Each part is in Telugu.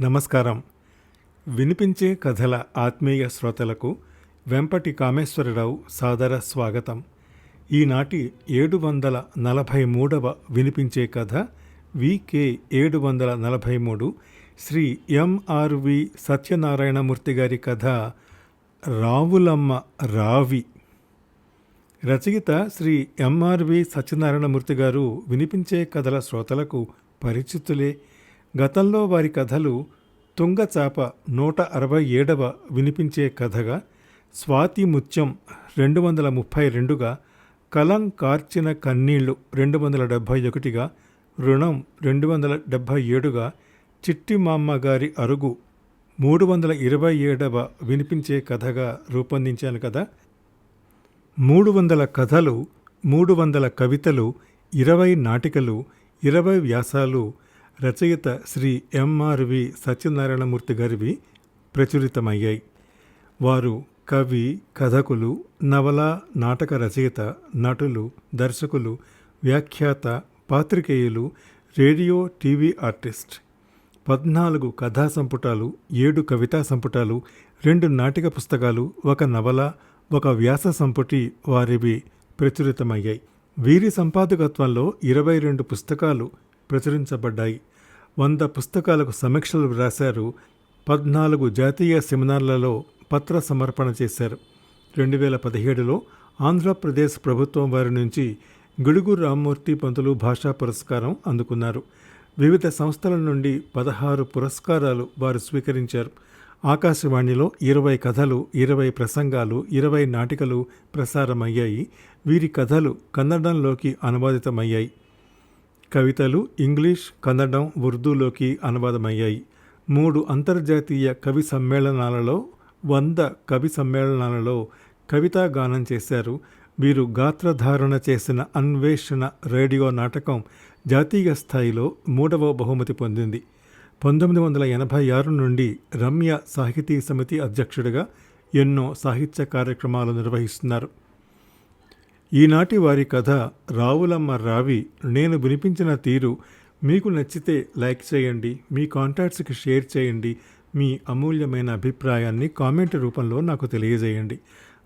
నమస్కారం. వినిపించే కథల ఆత్మీయ శ్రోతలకు వెంపటి కామేశ్వరరావు సాదర స్వాగతం. ఈనాటి ఏడు వందల నలభై మూడవ వినిపించే కథ వికే ఏడు వందల నలభై మూడు శ్రీ ఎంఆర్వి సత్యనారాయణమూర్తి గారి కథ రావులమ్మ రావి. రచయిత శ్రీ ఎంఆర్వి సత్యనారాయణమూర్తి గారు వినిపించే కథల శ్రోతలకు పరిచితులే గతంలో వారి కథలు తుంగచాప నూట అరవై ఏడవ వినిపించే కథగా స్వాతి ముత్యం రెండు వందల ముప్పై రెండుగా కలం కార్చిన కన్నీళ్ళు రెండు వందల డెబ్భై ఒకటిగా రుణం రెండు వందల డెబ్భై ఏడుగా చిట్టి మామ్మ గారి అరుగు మూడు వందల ఇరవై ఏడవ వినిపించే కథగా రూపొందించాను కదా. మూడు వందల కథలు మూడు వందల కవితలు ఇరవై నాటికలు ఇరవై వ్యాసాలు రచయిత శ్రీ ఎంఆర్వి సత్యనారాయణమూర్తి గారివి ప్రచురితమయ్యాయి. వారు కవి కథకులు నవల నాటక రచయిత నటులు దర్శకులు వ్యాఖ్యాత పాత్రికేయులు రేడియో టీవీ ఆర్టిస్ట్. పద్నాలుగు కథా సంపుటాలు ఏడు కవితా సంపుటాలు రెండు నాటిక పుస్తకాలు ఒక నవల ఒక వ్యాస సంపుటి వారివి ప్రచురితమయ్యాయి. వీరి సంపాదకత్వంలో ఇరవై రెండు పుస్తకాలు ప్రచురించబడ్డాయి. వంద పుస్తకాలకు సమీక్షలు వ్రాశారు పద్నాలుగు జాతీయ సెమినార్లలో పత్ర సమర్పణ చేశారు. రెండు వేల పదిహేడులో ఆంధ్రప్రదేశ్ ప్రభుత్వం వారి నుంచి గిడుగు రామ్మూర్తి పంతులు భాషా పురస్కారం అందుకున్నారు. వివిధ సంస్థల నుండి పదహారు పురస్కారాలు వారు స్వీకరించారు. ఆకాశవాణిలో ఇరవై కథలు ఇరవై ప్రసంగాలు ఇరవై నాటికలు ప్రసారమయ్యాయి. వీరి కథలు కన్నడంలోకి అనువాదితమయ్యాయి. కవితలు ఇంగ్లీష్ కన్నడం ఉర్దూలోకి అనువాదమయ్యాయి. మూడు అంతర్జాతీయ కవి సమ్మేళనాలలో వంద కవి సమ్మేళనాలలో కవితా గానం చేశారు. వీరు గాత్రధారణ చేసిన అన్వేషణ రేడియో నాటకం జాతీయ స్థాయిలో మూడవ బహుమతి పొందింది. పంతొమ్మిది వందల ఎనభై ఆరు నుండి రమ్య సాహితీ సమితి అధ్యక్షుడిగా ఎన్నో సాహిత్య కార్యక్రమాలు నిర్వహిస్తున్నారు. ఈనాటి వారి కథ రావులమ్మ రావి నేను వినిపించిన తీరు మీకు నచ్చితే లైక్ చేయండి మీ కాంటాక్ట్స్కి షేర్ చేయండి మీ అమూల్యమైన అభిప్రాయాన్ని కామెంట్ రూపంలో నాకు తెలియజేయండి.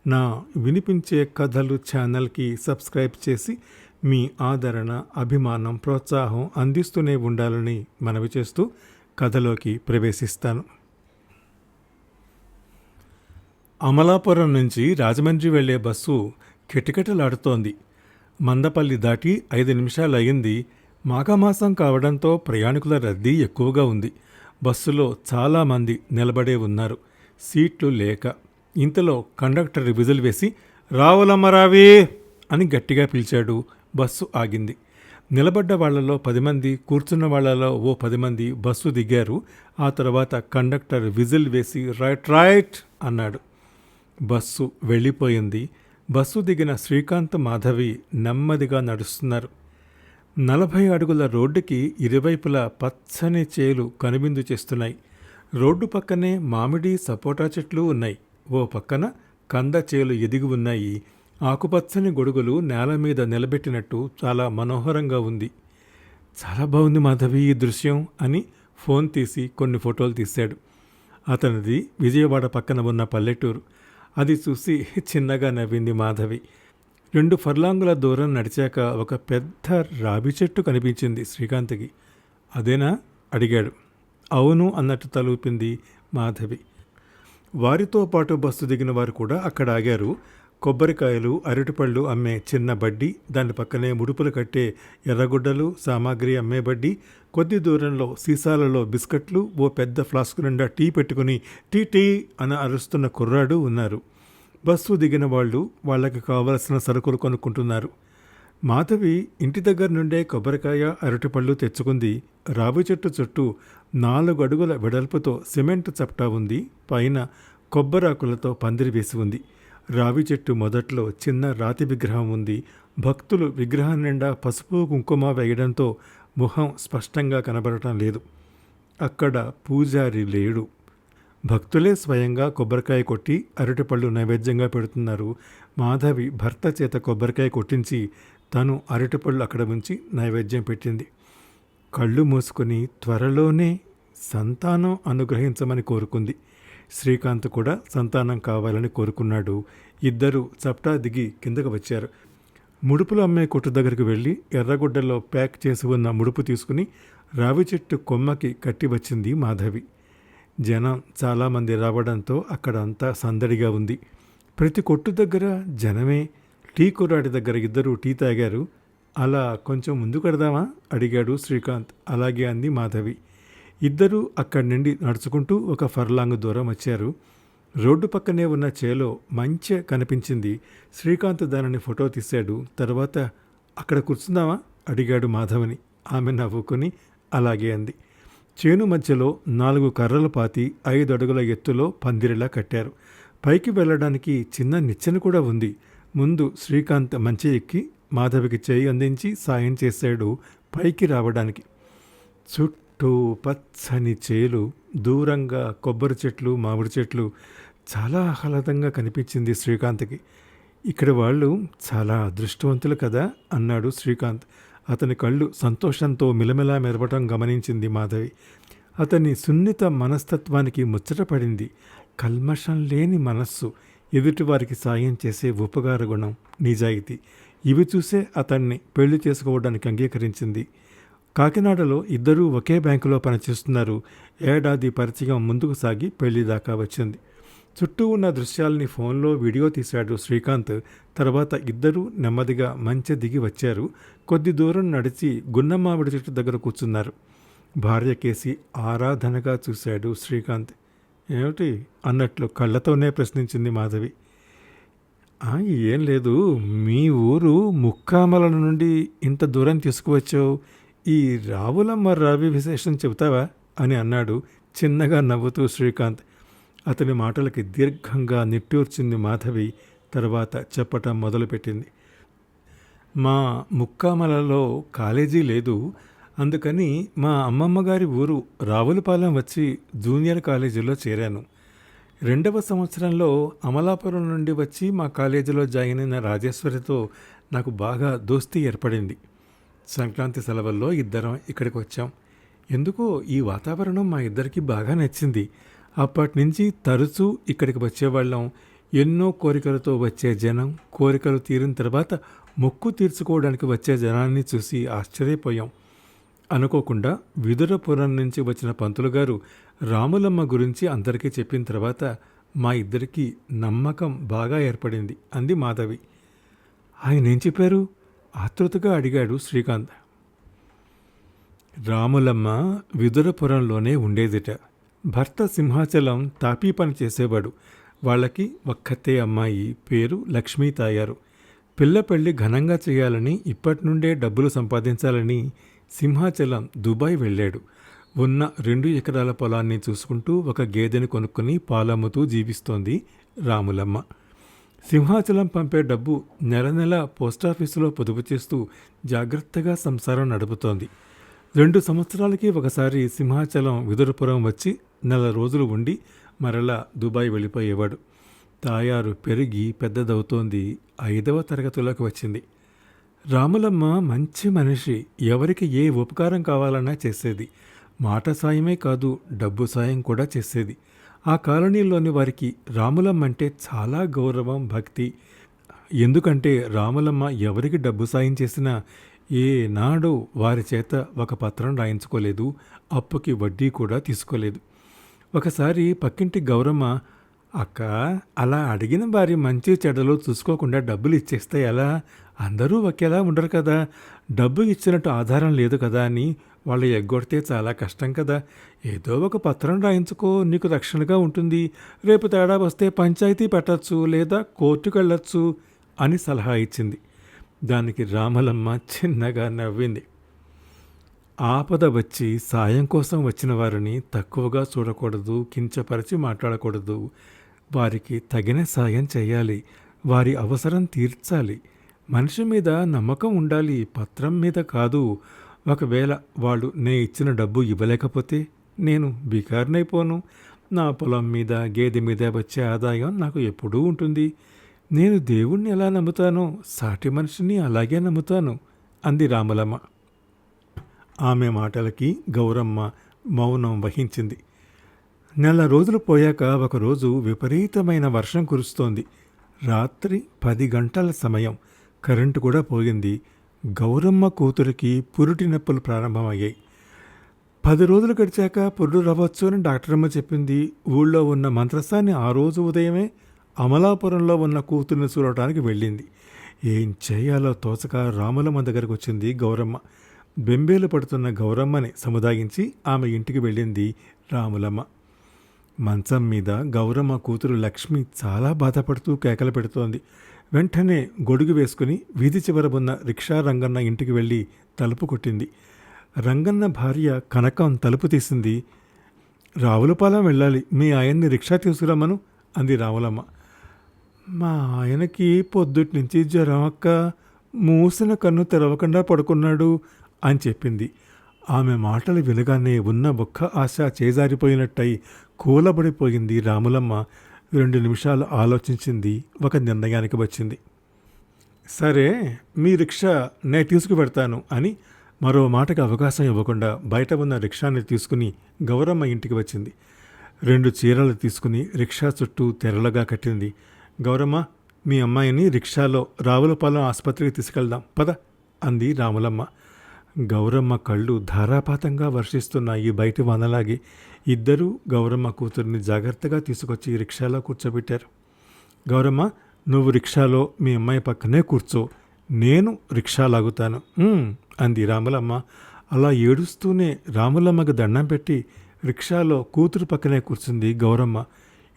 నా వినిపించే కథలు ఛానల్కి సబ్స్క్రైబ్ చేసి మీ ఆదరణ అభిమానం ప్రోత్సాహం అందిస్తూనే ఉండాలని మనవి చేస్తూ కథలోకి ప్రవేశిస్తాను. అమలాపురం నుంచి రాజమండ్రి వెళ్ళే బస్సు కిటకిటలాడుతోంది. మందపల్లి దాటి ఐదు నిమిషాలు అయింది మాఘమాసం కావడంతో ప్రయాణికుల రద్దీ ఎక్కువగా ఉంది. బస్సులో చాలామంది నిలబడే ఉన్నారు. సీట్లు లేక ఇంతలో కండక్టర్ విజిల్ వేసి రావులమ్మరావే అని గట్టిగా పిలిచాడు. బస్సు ఆగింది. నిలబడ్డ వాళ్ళలో పది మంది కూర్చున్న వాళ్ళలో ఓ పది మంది బస్సు దిగారు. ఆ తర్వాత కండక్టర్ విజిల్ వేసి రైట్ రైట్ అన్నాడు. బస్సు వెళ్ళిపోయింది. బస్సు దిగిన శ్రీకాంత్ మాధవి నెమ్మదిగా నడుస్తున్నారు. నలభై అడుగుల రోడ్డుకి ఇరువైపులా పచ్చని చేలు కనువిందు చేస్తున్నాయి. రోడ్డు పక్కనే మామిడి సపోటా చెట్లు ఉన్నాయి. ఓ పక్కన కంద చేలు ఎదిగి ఉన్నాయి. ఆకుపచ్చని గొడుగులు నేల మీద నిలబెట్టినట్టు చాలా మనోహరంగా ఉంది. చాలా బాగుంది మాధవి ఈ దృశ్యం అని ఫోన్ తీసి కొన్ని ఫోటోలు తీశాడు. అతనిది విజయవాడ పక్కన ఉన్న పల్లెటూరు. అది చూసి చిన్నగా నవ్వింది మాధవి. రెండు ఫర్లాంగుల దూరం నడిచాక ఒక పెద్ద రావి చెట్టు కనిపించింది శ్రీకాంత్కి. అదేనా? అడిగాడు. అవును అన్నట్టు తలూపింది మాధవి. వారితో పాటు బస్సు దిగిన వారు కూడా అక్కడ ఆగారు. కొబ్బరికాయలు అరటిపళ్ళు అమ్మే చిన్న బడ్డి దాని పక్కనే ముడుపులు కట్టే ఎర్రగుడ్డలు సామాగ్రి అమ్మే బడ్డి కొద్ది దూరంలో సీసాలలో బిస్కట్లు ఓ పెద్ద ఫ్లాస్క్ నిండా టీ పెట్టుకుని టీ టీ అని అరుస్తున్న కుర్రాడు ఉన్నారు. బస్సు దిగిన వాళ్ళు వాళ్ళకి కావలసిన సరుకులు కొనుక్కుంటున్నారు. మాధవి ఇంటి దగ్గర నుండే కొబ్బరికాయ అరటిపళ్ళు తెచ్చుకుంది. రావి చెట్టు చుట్టూ నాలుగు అడుగుల వెడల్పుతో సిమెంట్ చప్టా ఉంది. పైన కొబ్బరాకులతో పందిరి వేసి ఉంది. రావి చెట్టు మొదట్లో చిన్న రాతి విగ్రహం ఉంది. భక్తులు విగ్రహం నిండా పసుపు కుంకుమ వేయడంతో ముఖం స్పష్టంగా కనబడటం లేదు. అక్కడ పూజారి లేడు. భక్తులే స్వయంగా కొబ్బరికాయ కొట్టి అరటిపళ్ళు నైవేద్యంగా పెడుతున్నారు. మాధవి భర్త చేత కొబ్బరికాయ కొట్టించి తను అరటిపళ్ళు అక్కడ ఉంచి నైవేద్యం పెట్టింది. కళ్ళు మూసుకొని త్వరలోనే సంతానం అనుగ్రహించమని కోరుకుంది. శ్రీకాంత్ కూడా సంతానం కావాలని కోరుకున్నాడు. ఇద్దరు చప్టా దిగి కిందకు వచ్చారు. ముడుపులు అమ్మే కొట్టు దగ్గరికి వెళ్ళి ఎర్రగుడ్డలో ప్యాక్ చేసి ఉన్న ముడుపు తీసుకుని రావి చెట్టు కొమ్మకి కట్టి వచ్చింది మాధవి. జనం చాలామంది రావడంతో అక్కడ అంతా సందడిగా ఉంది. ప్రతి కొట్టు దగ్గర జనమే టీ కుర్రాడి దగ్గర ఇద్దరు టీ తాగారు. అలా కొంచెం ముందు కడదామా? అడిగాడు శ్రీకాంత్. అలాగే అంది మాధవి. ఇద్దరూ అక్కడి నుండి నడుచుకుంటూ ఒక ఫర్లాంగ్ దూరం వచ్చారు. రోడ్డు పక్కనే ఉన్న చేలో మంచి కనిపించింది. శ్రీకాంత్ దానిని ఫోటో తీశాడు. తర్వాత అక్కడ కూర్చుందామా? అడిగాడు మాధవని. ఆమె నవ్వుకొని అలాగే అంది. చేను మధ్యలో నాలుగు కర్రలు పాతి ఐదు అడుగుల ఎత్తులో పందిరిలా కట్టారు. పైకి వెళ్ళడానికి చిన్న నిచ్చెన కూడా ఉంది. ముందు శ్రీకాంత్ మంచి ఎక్కి మాధవికి చేయి అందించి సాయం చేశాడు పైకి రావడానికి. చుట్టూ పచ్చని చేలు దూరంగా కొబ్బరి చెట్లు మామిడి చెట్లు చాలా ఆహ్లాదంగా కనిపించింది శ్రీకాంత్కి. ఇక్కడ వాళ్ళు చాలా అదృష్టవంతులు కదా అన్నాడు శ్రీకాంత్. అతని కళ్ళు సంతోషంతో మిలమిలా మెరవటం గమనించింది మాధవి. అతని సున్నిత మనస్తత్వానికి ముచ్చటపడింది కల్మషం లేని మనస్సు ఎదుటివారికి సాయం చేసే ఉపకార గుణం నిజాయితీ. ఇవి చూసే అతన్ని పెళ్ళి చేసుకోవడానికి అంగీకరించింది. కాకినాడలో ఇద్దరూ ఒకే బ్యాంకులో పనిచేస్తున్నారు. ఏడాది పరిచయం ముందుకు సాగి పెళ్ళి దాకా వచ్చింది. చుట్టూ ఉన్న దృశ్యాల్ని ఫోన్లో వీడియో తీశాడు శ్రీకాంత్. తర్వాత ఇద్దరూ నెమ్మదిగా మంచె దిగి వచ్చారు. కొద్ది దూరం నడిచి గున్నమామిడి చెట్టు దగ్గర కూర్చున్నారు. భార్య కేసి ఆరాధనగా చూశాడు శ్రీకాంత్. ఏమిటి? అన్నట్లు కళ్ళతోనే ప్రశ్నించింది మాధవి. ఏం లేదు. మీ ఊరు ముక్కామల నుండి ఇంత దూరం తీసుకువచ్చావు. ఈ రావులమ్మ రావి విశేషం చెబుతావా? అని అన్నాడు చిన్నగా నవ్వుతూ శ్రీకాంత్. అతని మాటలకి దీర్ఘంగా నిట్టూర్చింది మాధవి తర్వాత చెప్పటం మొదలుపెట్టింది. మా ముక్కామలలో కాలేజీ లేదు అందుకని మా అమ్మమ్మ గారి ఊరు రావులపాలెం వచ్చి జూనియర్ కాలేజీలో చేరాను. రెండవ సంవత్సరంలో అమలాపురం నుండి వచ్చి మా కాలేజీలో జాయిన్ అయిన రాజేశ్వరితో నాకు బాగా దోస్తీ ఏర్పడింది. సంక్రాంతి సెలవుల్లో ఇద్దరం ఇక్కడికి వచ్చాం. ఎందుకో ఈ వాతావరణం మా ఇద్దరికి బాగా నచ్చింది. అప్పటి నుంచి తరచూ ఇక్కడికి వచ్చేవాళ్ళం. ఎన్నో కోరికలతో వచ్చే జనం కోరికలు తీరిన తర్వాత మొక్కు తీర్చుకోవడానికి వచ్చే జనాన్ని చూసి ఆశ్చర్యపోయాం. అనుకోకుండా విదురపురం నుంచి వచ్చిన పంతులు గారు రాములమ్మ గురించి అందరికీ చెప్పిన తర్వాత మా ఇద్దరికి నమ్మకం బాగా ఏర్పడింది అంది మాధవి. ఆయన ఏం చెప్పారు? ఆతృతగా అడిగాడు శ్రీకాంత్. రాములమ్మ విదురపురంలోనే ఉండేదిట. భర్త సింహాచలం తాపీ పని చేసేవాడు. వాళ్ళకి ఒక్కతే అమ్మాయి పేరు లక్ష్మీ తాయారు. పిల్ల పెళ్ళి ఘనంగా చేయాలని ఇప్పటి నుండే డబ్బులు సంపాదించాలని సింహాచలం దుబాయ్ వెళ్ళాడు. ఉన్న రెండు ఎకరాల పొలాన్ని చూసుకుంటూ ఒక గేదెని కొనుక్కుని పాలమ్ముతూ జీవిస్తోంది రాములమ్మ. సింహాచలం పంపే డబ్బు నెల నెల పోస్టాఫీసులో పొదుపు చేస్తూ జాగ్రత్తగా సంసారం నడుపుతోంది. రెండు సంవత్సరాలకి ఒకసారి సింహాచలం విదురపురం వచ్చి నెల రోజులు ఉండి మరలా దుబాయ్ వెళ్ళిపోయేవాడు. తాయారు పెరిగి పెద్దదవుతోంది ఐదవ తరగతిలోకి వచ్చింది. రాములమ్మ మంచి మనిషి ఎవరికి ఏ ఉపకారం కావాలన్నా చేసేది. మాట సాయమే కాదు డబ్బు సాయం కూడా చేసేది. ఆ కాలనీలోని వారికి రాములమ్మ అంటే చాలా గౌరవం భక్తి. ఎందుకంటే రాములమ్మ ఎవరికి డబ్బు సాయం చేసినా ఏనాడు వారి చేత ఒక పత్రం రాయించుకోలేదు అప్పుకి వడ్డీ కూడా తీసుకోలేదు. ఒకసారి పక్కింటి గౌరమ్మ అక్క అలా అడిగిన వారి మంచి చెడలో చూసుకోకుండా డబ్బులు ఇచ్చేస్తే ఎలా? అందరూ ఒకేలా ఉండరు కదా. డబ్బు ఇచ్చినట్టు ఆధారం లేదు కదా అని వాళ్ళు ఎగ్గొడితే చాలా కష్టం కదా. ఏదో ఒక పత్రం రాయించుకో నీకు రక్షణగా ఉంటుంది. రేపు తేడా వస్తే పంచాయతీ పెట్టచ్చు లేదా కోర్టుకు వెళ్ళొచ్చు అని సలహా ఇచ్చింది. దానికి రామలమ్మ చిన్నగా నవ్వింది. ఆపద వచ్చి సాయం కోసం వచ్చిన వారిని తక్కువగా చూడకూడదు కించపరిచి మాట్లాడకూడదు. వారికి తగిన సాయం చేయాలి. వారి అవసరం తీర్చాలి. మనిషి మీద నమ్మకం ఉండాలి. పత్రం మీద కాదు. ఒకవేళ వాళ్ళు నే ఇచ్చిన డబ్బు ఇవ్వలేకపోతే నేను బికారినైపోను. నా పొలం మీద గేదె మీద వచ్చే ఆదాయం నాకు ఎప్పుడూ ఉంటుంది. నేను దేవుణ్ణి ఎలా నమ్ముతానో సాటి మనిషిని అలాగే నమ్ముతాను అంది రామలమ్మ. ఆమె మాటలకి గౌరమ్మ మౌనం వహించింది. నెల రోజులు పోయాక ఒకరోజు విపరీతమైన వర్షం కురుస్తోంది. రాత్రి పది గంటల సమయం. కరెంటు కూడా పోయింది. గౌరమ్మ కూతురికి పురుటి నొప్పులు ప్రారంభమయ్యాయి. పది రోజులు గడిచాక పురుడు రావచ్చు అని డాక్టరమ్మ చెప్పింది. ఊళ్ళో ఉన్న మంత్రస్థాన్ని ఆ రోజు ఉదయమే అమలాపురంలో ఉన్న కూతుర్ని చూడటానికి వెళ్ళింది. ఏం చేయాలో తోచక రాములమ్మ దగ్గరకు వచ్చింది గౌరమ్మ. బెంబేలు పడుతున్న గౌరమ్మని సముదాయించి ఆమె ఇంటికి వెళ్ళింది రాములమ్మ. మంచం మీద గౌరమ్మ కూతురు లక్ష్మి చాలా బాధపడుతూ కేకలు పెడుతోంది. వెంటనే గొడుగు వేసుకుని వీధి చివర ఉన్న రిక్షా రంగన్న ఇంటికి వెళ్ళి తలుపు కొట్టింది. రంగన్న భార్య కనకం తలుపు తీసింది. రావులపాలెం వెళ్ళాలి. మీ ఆయన్ని రిక్షా తీసుకురామను అంది రావులమ్మ. మా ఆయనకి పొద్దుటి నుంచి జ్వరం అక్క. మూసిన కన్ను తెరవకుండా పడుకున్నాడు అని చెప్పింది. ఆమె మాటలు వినగానే ఉన్న ఒక్క ఆశ చేజారిపోయినట్టయి కూలబడిపోయింది రాములమ్మ. రెండు నిమిషాలు ఆలోచించింది ఒక నిర్ణయానికి వచ్చింది. సరే మీ రిక్షా నే తీసుకుపెడతాను అని మరో మాటకు అవకాశం ఇవ్వకుండా బయట ఉన్న రిక్షాని తీసుకుని గౌరమ్మ ఇంటికి వచ్చింది. రెండు చీరలు తీసుకుని రిక్షా చుట్టూ తెరలుగా కట్టింది. గౌరమ్మ మీ అమ్మాయిని రిక్షాలో రావులపాలెం ఆసుపత్రికి తీసుకెళ్దాం పద అంది రాములమ్మ. గౌరమ్మ కళ్ళు ధారాపాతంగా వర్షిస్తున్నాయి. బయటి వనలాగి ఇద్దరూ గౌరమ్మ కూతుర్ని జాగ్రత్తగా తీసుకొచ్చి రిక్షాలో కూర్చోబెట్టారు. గౌరమ్మ నువ్వు రిక్షాలో మీ అమ్మాయి పక్కనే కూర్చో. నేను రిక్షా లాగుతాను. అంది రాములమ్మ. అలా ఏడుస్తూనే రాములమ్మకు దండం పెట్టి రిక్షాలో కూతురు పక్కనే కూర్చుంది గౌరమ్మ.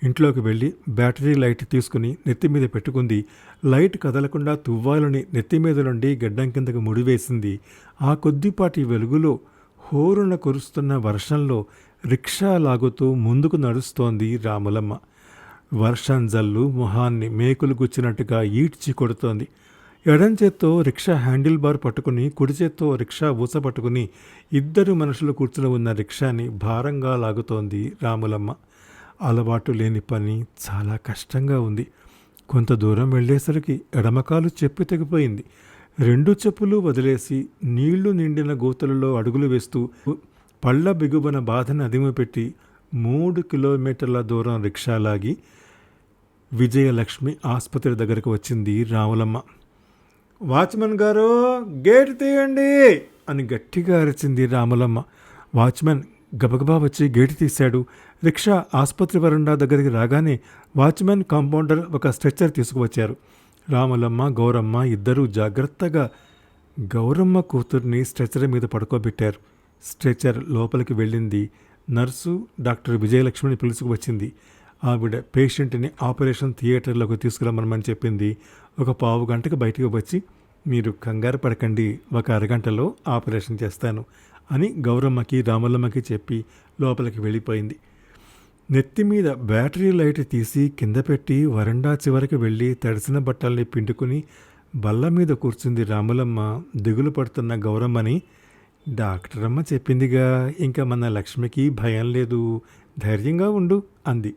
ఇంట్లోకి వెళ్ళి బ్యాటరీ లైట్ తీసుకుని నెత్తి మీద పెట్టుకుంది. లైట్ కదలకుండా తువ్వాలని నెత్తి మీద నుండి గడ్డం కిందకు ముడివేసింది. ఆ కొద్దిపాటి వెలుగులో హోరున కురుస్తున్న వర్షంలో రిక్షా లాగుతూ ముందుకు నడుస్తోంది రాములమ్మ. వర్షం జల్లు మొహాన్ని మేకులు గుచ్చినట్టుగా ఈడ్చి కొడుతోంది. ఎడం చేత్తో రిక్షా హ్యాండిల్ బార్ పట్టుకుని కుడి చేత్తో రిక్షా ఊస పట్టుకుని ఇద్దరు మనుషులు కూర్చుని ఉన్న రిక్షాని భారంగా లాగుతోంది రాములమ్మ. అలవాటు లేని పని చాలా కష్టంగా ఉంది. కొంత దూరం వెళ్ళేసరికి ఎడమకాలు చెప్పు తెగిపోయింది. రెండు చెప్పులు వదిలేసి నీళ్ళు నిండిన గోతులలో అడుగులు వేస్తూ పళ్ళ బిగుబన బాధను అదిమిపెట్టి మూడు కిలోమీటర్ల దూరం రిక్షా లాగి విజయలక్ష్మి ఆసుపత్రి దగ్గరకు వచ్చింది రాములమ్మ వాచ్మెన్ గారు గేట్ తీయండి అని గట్టిగా అరిచింది రాములమ్మ. వాచ్మెన్ గబగబా వచ్చి గేటు తీశాడు. రిక్షా ఆసుపత్రి వరండా దగ్గరికి రాగానే వాచ్మెన్ కాంపౌండర్ ఒక స్ట్రెచ్చర్ తీసుకువచ్చారు. రాములమ్మ గౌరమ్మ ఇద్దరూ జాగ్రత్తగా గౌరమ్మ కూతుర్ని స్ట్రెచ్చర్ మీద పడుకోబెట్టారు. స్ట్రెచ్చర్ లోపలికి వెళ్ళింది. నర్సు డాక్టర్ విజయలక్ష్మిని పిలుచుకువచ్చింది ఆవిడ పేషెంట్ని ఆపరేషన్ థియేటర్లోకి తీసుకురమ్మని చెప్పింది. ఒక పావు గంటకు బయటకు వచ్చి మీరు కంగారు పడకండి ఒక అరగంటలో ఆపరేషన్ చేస్తాను. అని గౌరమ్మకి రాములమ్మకి చెప్పి లోపలికి వెళ్ళిపోయింది. నెత్తి మీద బ్యాటరీ లైట్ తీసి కింద పెట్టి వరండా చివరికి వెళ్ళి తడిసిన బట్టల్ని పిండుకుని బల్ల మీద కూర్చుంది రాములమ్మ. దిగులు పడుతున్న గౌరమ్మని డాక్టరమ్మ చెప్పిందిగా ఇంకా మన లక్ష్మికి భయం లేదు ధైర్యంగా ఉండు అంది.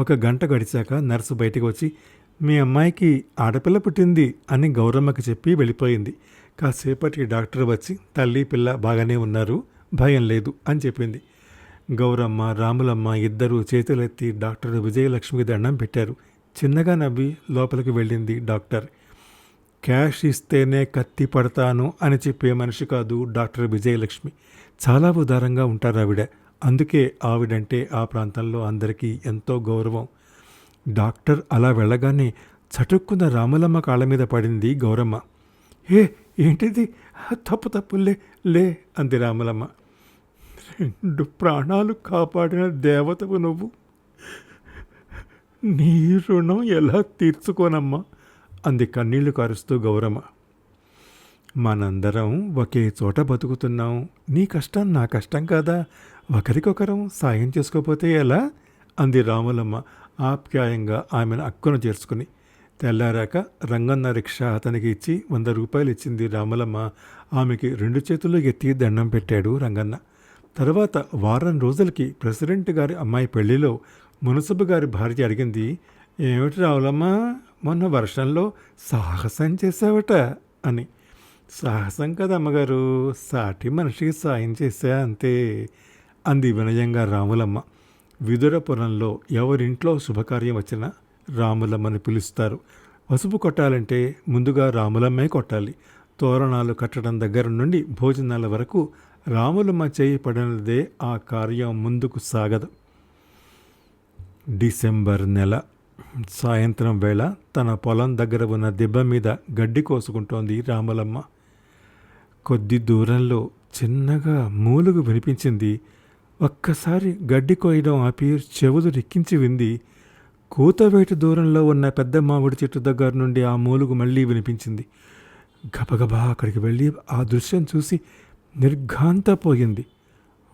ఒక గంట గడిచాక నర్సు బయటకు వచ్చి మీ అమ్మాయికి ఆడపిల్ల పుట్టింది అని గౌరమ్మకి చెప్పి వెళ్ళిపోయింది. కాసేపటికి డాక్టర్ వచ్చి తల్లి పిల్ల బాగానే ఉన్నారు భయం లేదు అని చెప్పింది. గౌరమ్మ రాములమ్మ ఇద్దరూ చేతులెత్తి డాక్టర్ విజయలక్ష్మికి దండం పెట్టారు. చిన్నగా నవ్వి లోపలికి వెళ్ళింది డాక్టర్. క్యాష్ ఇస్తేనే కత్తి పడతాను అని చెప్పే మనిషి కాదు డాక్టర్ విజయలక్ష్మి. చాలా ఉదారంగా ఉంటారు ఆవిడ. అందుకే ఆవిడంటే ఆ ప్రాంతంలో అందరికీ ఎంతో గౌరవం. డాక్టర్ అలా వెళ్ళగానే చటుక్కున్న రాములమ్మ కాళ్ళ మీద పడింది గౌరమ్మ. ఏ ఏంటిది? తప్పు తప్పులే లే అంది రాములమ్మ. రెండు ప్రాణాలు కాపాడిన దేవతవు నువ్వు. నీ రుణం ఎలా తీర్చుకోనమ్మా? అంది కన్నీళ్ళు కారుస్తూ గౌరమ్మ. మనందరం ఒకే చోట బతుకుతున్నాం. నీ కష్టం నా కష్టం కాదా? ఒకరికొకరం సాయం చేసుకోపోతే ఎలా? అంది రాములమ్మ ఆప్యాయంగా ఆమెను అక్కును చేర్చుకుని. తెల్లారాక రంగన్న రిక్షా అతనికి ఇచ్చి వంద రూపాయలు ఇచ్చింది రాములమ్మ. ఆమెకి రెండు చేతుల్లో ఎత్తి దండం పెట్టాడు రంగన్న. తర్వాత వారం రోజులకి ప్రెసిడెంట్ గారి అమ్మాయి పెళ్ళిలో మునసబు గారి భార్య అడిగింది ఏమిటి రావులమ్మ మొన్న వర్షంలో సాహసం చేసావట అని. సాహసం కదా అమ్మగారు సాటి మనిషికి సాయం చేసా అంతే అంది వినయంగా రాములమ్మ. విదురపురంలో ఎవరింట్లో శుభకార్యం వచ్చినా రాములమ్మని పిలుస్తారు. పసుపు కొట్టాలంటే ముందుగా రాములమ్మే కొట్టాలి. తోరణాలు కట్టడం దగ్గర నుండి భోజనాల వరకు రాములమ్మ చేయి పడినదే ఆ కార్యం ముందుకు సాగదు. డిసెంబర్ నెల. సాయంత్రం వేళ తన పొలం దగ్గర ఉన్న దిబ్బ మీద గడ్డి కోసుకుంటోంది రాములమ్మ. కొద్ది దూరంలో చిన్నగా మూలుగు వినిపించింది. ఒక్కసారి గడ్డి కోయడం ఆపి చెవులు రిక్కించి వింది. కూతవేటు దూరంలో ఉన్న పెద్ద మామిడి చెట్టు దగ్గర నుండి ఆ మూలుగు మళ్ళీ వినిపించింది. గబగబా అక్కడికి వెళ్ళి ఆ దృశ్యం చూసి నిర్ఘాంతపోయింది.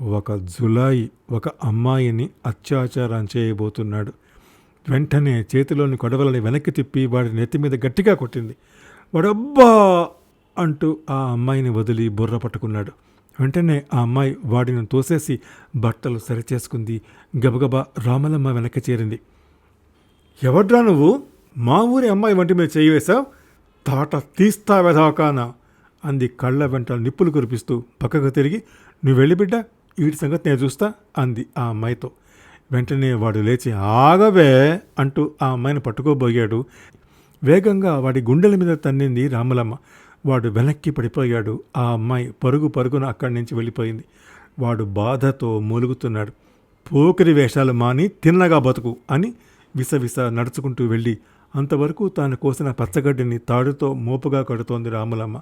ఒక జులాయి ఒక అమ్మాయిని అత్యాచారం చేయబోతున్నాడు. వెంటనే చేతిలోని కొడవలని వెనక్కి తిప్పి వాడి నెత్తి మీద గట్టిగా కొట్టింది. వాడబ్బా! అంటూ ఆ అమ్మాయిని వదిలి బుర్ర పట్టుకున్నాడు. వెంటనే ఆ అమ్మాయి వాడిని తోసేసి బట్టలు సరిచేసుకుంది. గబగబా రామలమ్మ వెనక్కి చేరింది. ఎవడ్రా నువ్వు? మా ఊరి అమ్మాయి వంటి మీద చేయివేశావు తాట తీస్తా వెధాకానా అంది కళ్ళ వెంట నిప్పులు కురిపిస్తూ పక్కకు తిరిగి. నువ్వు వెళ్ళి బిడ్డ వీటి సంగతి నేను చూస్తా అంది ఆ అమ్మాయితో. వెంటనే వాడు లేచి ఆగవే అంటూ ఆ అమ్మాయిని పట్టుకోబోయాడు. వేగంగా వాడి గుండెల మీద తన్నింది రామలమ్మ. వాడు వెనక్కి పడిపోయాడు. ఆ అమ్మాయి పరుగు పరుగున అక్కడి నుంచి వెళ్ళిపోయింది. వాడు బాధతో మూలుగుతున్నాడు. పోకిరి వేషాలు మాని తిన్నగా బతుకు అని విసవిస నడుచుకుంటూ వెళ్ళి అంతవరకు తాను కోసిన పచ్చగడ్డిని తాడుతో మోపుగా కడుతోంది రాములమ్మ.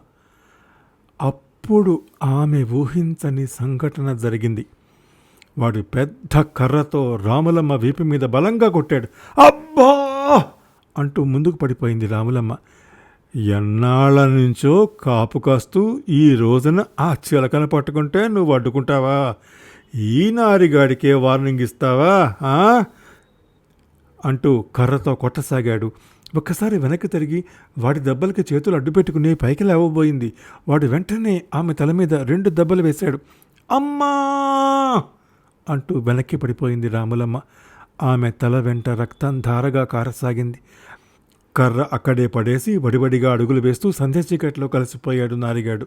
అప్పుడు ఆమె ఊహించని సంఘటన జరిగింది. వాడు పెద్ద కర్రతో రాములమ్మ వీపు మీద బలంగా కొట్టాడు. అబ్బా! అంటూ ముందుకు పడిపోయింది రాములమ్మ. ఎన్నాళ్ళ నుంచో కాపు కాస్తూ ఈ రోజున ఆ చిలకను పట్టుకుంటే నువ్వు అడ్డుకుంటావా? ఈ నారిగాడికే వార్నింగ్ ఇస్తావా? ఆ? అంటూ కర్రతో కొట్టసాగాడు. ఒక్కసారి వెనక్కి తిరిగి వాడి దెబ్బలకి చేతులు అడ్డుపెట్టుకుని పైకి లేవబోయింది. వాడు వెంటనే ఆమె తల మీద రెండు దెబ్బలు వేశాడు. అమ్మా! అంటూ వెనక్కి పడిపోయింది రాములమ్మ. ఆమె తల వెంట రక్తం ధారగా కారసాగింది. కర్ర అక్కడే పడేసి వడివడిగా అడుగులు వేస్తూ సంధ్య చీకట్లో కలిసిపోయాడు నారిగాడు.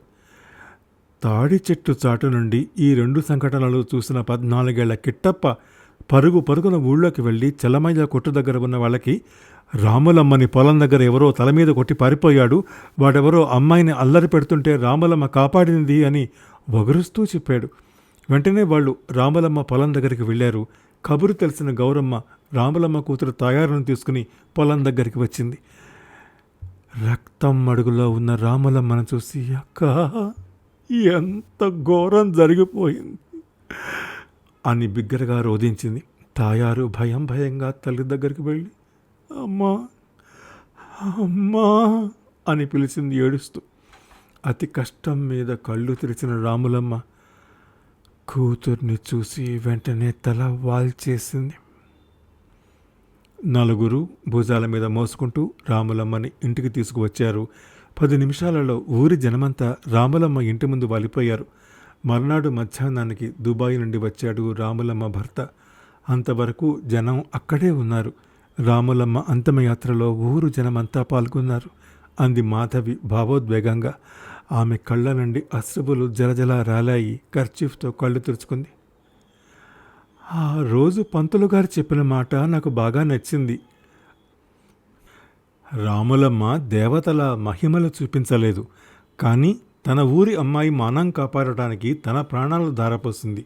తాడి చెట్టు చాటు నుండి ఈ రెండు సంఘటనలు చూసిన పద్నాలుగేళ్ళ కిట్టప్ప పరుగు పరుగున ఊళ్ళోకి వెళ్ళి చెల్లమయ్య కొట్టు దగ్గర ఉన్న వాళ్ళకి రాములమ్మని పొలం దగ్గర ఎవరో తల మీద కొట్టి పారిపోయాడు. వాడెవరో అమ్మాయిని అల్లరి పెడుతుంటే రాములమ్మ కాపాడింది అని వగరుస్తూ చెప్పాడు. వెంటనే వాళ్ళు రాములమ్మ పొలం దగ్గరికి వెళ్ళారు. కబురు తెలిసిన గౌరమ్మ రాములమ్మ కూతురు తయారును తీసుకుని పొలం దగ్గరికి వచ్చింది. రక్తం అడుగులో ఉన్న రాములమ్మను చూసి అక్క ఎంత ఘోరం జరిగిపోయింది. అని బిగ్గరగా రోధించింది. తాయారు భయం భయంగా తల్లి దగ్గరికి వెళ్ళి అమ్మా అమ్మా అని పిలిచింది ఏడుస్తూ. అతి కష్టం మీద కళ్ళు తెరిచిన రాములమ్మ కూతుర్ని చూసి వెంటనే తల వాల్చేసింది. నలుగురు భుజాల మీద మోసుకుంటూ రాములమ్మని ఇంటికి తీసుకువచ్చారు. పది నిమిషాలలో ఊరి జనమంతా రాములమ్మ ఇంటి ముందు వాలిపోయారు. మర్నాడు మధ్యాహ్నానికి దుబాయ్ నుండి వచ్చాడు రాములమ్మ భర్త. అంతవరకు జనం అక్కడే ఉన్నారు. రాములమ్మ అంతిమయాత్రలో ఊరు జనమంతా పాల్గొన్నారు. అంది మాధవి భావోద్వేగంగా. ఆమె కళ్ళ నుండి అశ్రువులు జలజల రాలాయి కర్చీఫ్తో కళ్ళు తెరుచుకుంది ఆ రోజు పంతులు గారు చెప్పిన మాట నాకు బాగా నచ్చింది. రాములమ్మ దేవతల మహిమలు చూపించలేదు. కానీ తన ఊరి అమ్మాయి మానం కాపాడటానికి తన ప్రాణాలు ధారపోసింది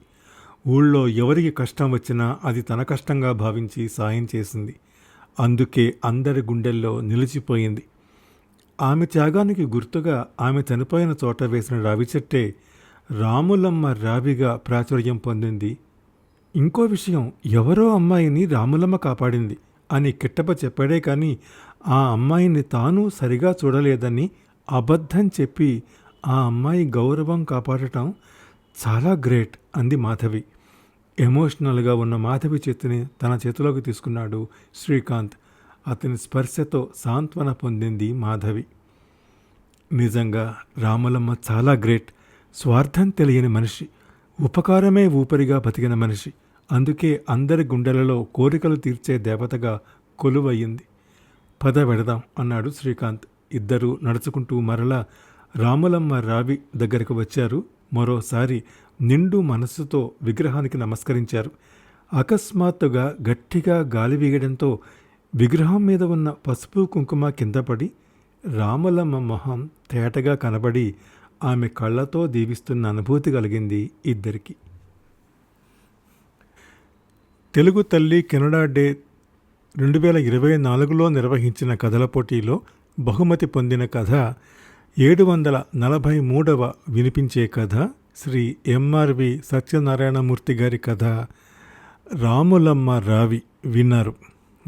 ఊళ్ళో ఎవరికి కష్టం వచ్చినా అది తన కష్టంగా భావించి సాయం చేసింది. అందుకే అందరి గుండెల్లో నిలిచిపోయింది. ఆమె త్యాగానికి గుర్తుగా ఆమె చనిపోయిన చోట వేసిన రావి చెట్టే రాములమ్మ రావిగా ప్రాచుర్యం పొందింది. ఇంకో విషయం ఎవరో అమ్మాయిని రాములమ్మ కాపాడింది అని కిట్టప్ప చెప్పాడే కానీ ఆ అమ్మాయిని తాను సరిగా చూడలేదని అబద్ధం చెప్పి ఆ అమ్మాయి గౌరవం కాపాడటం చాలా గ్రేట్ అంది మాధవి. ఎమోషనల్గా ఉన్న మాధవి చేతిని తన చేతిలోకి తీసుకున్నాడు శ్రీకాంత్. అతని స్పర్శతో సాంత్వన పొందింది మాధవి. నిజంగా రామలమ్మ చాలా గ్రేట్ స్వార్థం తెలియని మనిషి ఉపకారమే ఊపిరిగా బతికిన మనిషి. అందుకే అందరి గుండెలలో కోరికలు తీర్చే దేవతగా కొలువయ్యింది. పద పెడదాం అన్నాడు శ్రీకాంత్. ఇద్దరూ నడుచుకుంటూ మరలా రాములమ్మ రావి దగ్గరకు వచ్చారు. మరోసారి నిండు మనస్సుతో విగ్రహానికి నమస్కరించారు. అకస్మాత్తుగా గట్టిగా గాలి వీగడంతో విగ్రహం మీద ఉన్న పసుపు కుంకుమ కింద పడి రాములమ్మ మొహం తేటగా కనబడి ఆమె కళ్ళతో దీవిస్తున్న అనుభూతి కలిగింది ఇద్దరికి. తెలుగు తల్లి కెనడా డే రెండు వేల ఇరవై నాలుగులో నిర్వహించిన కథల పోటీలో బహుమతి పొందిన కథ ఏడు వందల నలభై మూడవ వినిపించే కథ శ్రీ ఎంఆర్వి సత్యనారాయణమూర్తి గారి కథ రాములమ్మ రావి విన్నారు.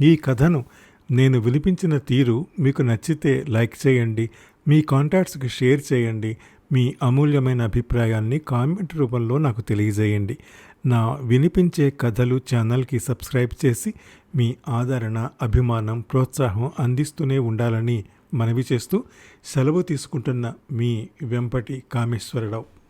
ఈ కథను నేను వినిపించిన తీరు మీకు నచ్చితే లైక్ చేయండి మీ కాంటాక్ట్స్కి షేర్ చేయండి మీ అమూల్యమైన అభిప్రాయాన్ని కామెంట్ రూపంలో నాకు తెలియజేయండి. నా వినిపించే కథలు ఛానల్కి సబ్స్క్రైబ్ చేసి మీ ఆదరణ అభిమానం ప్రోత్సాహం అందిస్తూనే ఉండాలని మనవి చేస్తూ సెలవు తీసుకుంటున్న మీ వెంపటి కామేశ్వరరావు.